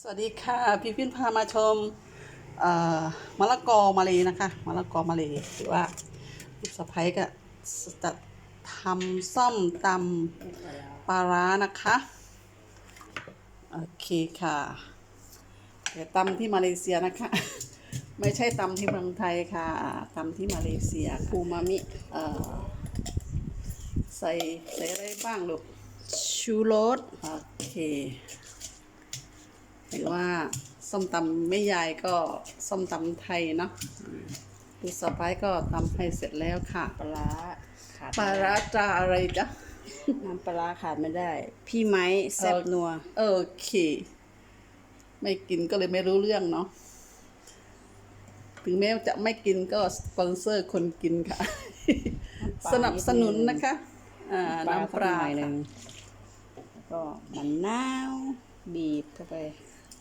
สวัสดีค่ะ พี่พินพามาชมเอ่อมะละกอมาเลยนะคะมะละกอมาเลยหรือว่าลูกสะพ้ยก็จะทำส้มตำปลาร้านะคะโอเคค่ะแต่ตำที่มาเลเซียนะคะ ไม่ใช่ตำที่เมืองไทยค่ะตำที่มาเลเซียคูมามิเอ่อใส่ใส่อะไรบ้างลูกชูรสโอเค หรือว่าส้มตำไม่ยายก็ส้มตำไทยเนาะลูกสะพ้ายก็ตำให้เสร็จแล้วค่ะ ปลาร้าขาดปลาร้าจาอะไรจ๊ะน้ำปลาร้าขาดไม่ได้ พี่ไม้แซ่บนัวโอเค ไม่กินก็เลยไม่รู้เรื่องเนาะถึงแม้จะไม่กินก็สปอนเซอร์คนกินค่ะ สนับสนุนนะคะอ่าน้ำปลาสักหน่อยหค่ะนึ่งแล้วก็มะนาว บีบเข้าไป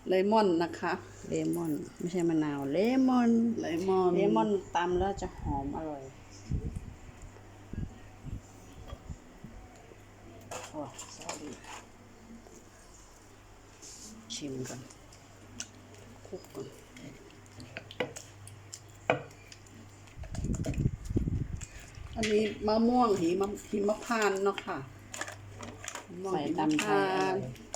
เลมอนนะคะเลมอนไม่ใช่มะนาวเลมอนเลมอนเลมอนตำแล้วจะหอมอร่อยโอ้สวัสดีชิมก่อนคลุกก่อนอันนี้มะม่วงหิมะหิมพานต์เนาะค่ะมะม่วงใส่หิมตำไทพายอร่อน ย ต์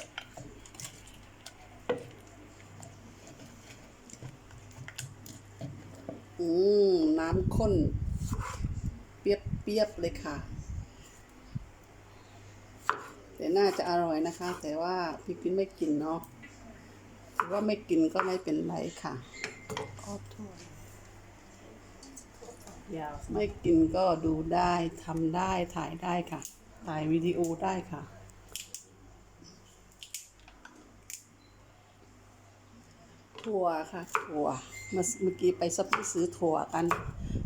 อืมน้ำข้น เปียบเปียบๆเลยค่ะ แต่น่าจะอร่อยนะคะ แต่ว่าพี่พินไม่กินเนาะถือว่าไม่กินก็ไม่เป็นไรค่ะขอโทษยาวไม่กินก็ดูได้ทำได้ถ่ายได้ค่ะ ถ่ายวิดีโอได้ค่ะ ถั่วค่ะถั่วเมื่อเมื่อกี้ไปซับซื้อถั่วกัน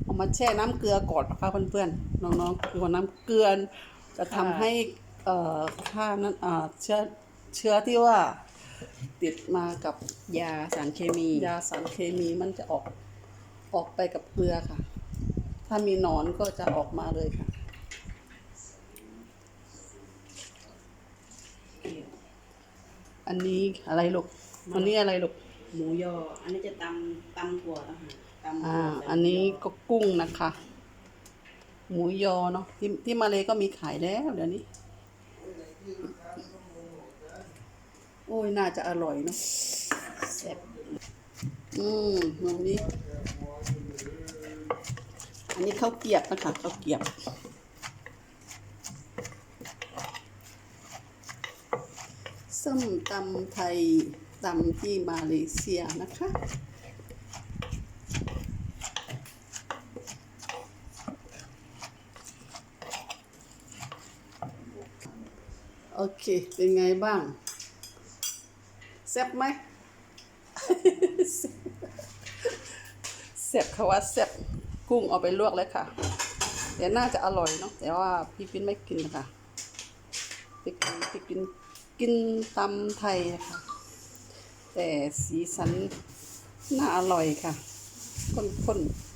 เอามาแช่น้ำเกลือก่อนนะคะเพื่อนๆน้องๆคือว่าน้ำเกลือจะทำให้เอ่อค่านั้นเอ่อเชื้อเชื้อที่ว่าติดมากับยาสารเคมี ยาสารเคมีมันจะออกออกไปกับเกลือค่ะ ถ้ามีหนอนก็จะออกมาเลยค่ะอันนี้อะไรลูกอันนี้อะไรลูก หมูยอ อันนี้จะตำตำถั่วนะคะตำอ่า ถั่วอันนี้ก็กุ้งนะคะ หมูยอเนาะที่ที่มาเลยก็มีขายแล้วเดี๋ยวนี้ โอ้ยน่าจะอร่อยเนาะแซ่บอืมตรงนี้ อันนี้ข้าวเกรียบนะคะข้าวเกรียบ ส้มตำไทย ตำที่มาเลเซียนะคะ โอเค เป็นไงบ้าง แซ่บไหมแซ่บค่ะว่าแซ่บกุ้งเอาไปลวกเลยค่ะเดี๋ยวน่าจะอร่อยเนาะแต่ว่าพี่ปิ้นไม่กินค่ะพี่กินพี่กินกินตำไทยนะคะ แต่สีสันน่าอร่อยค่ะข้นๆ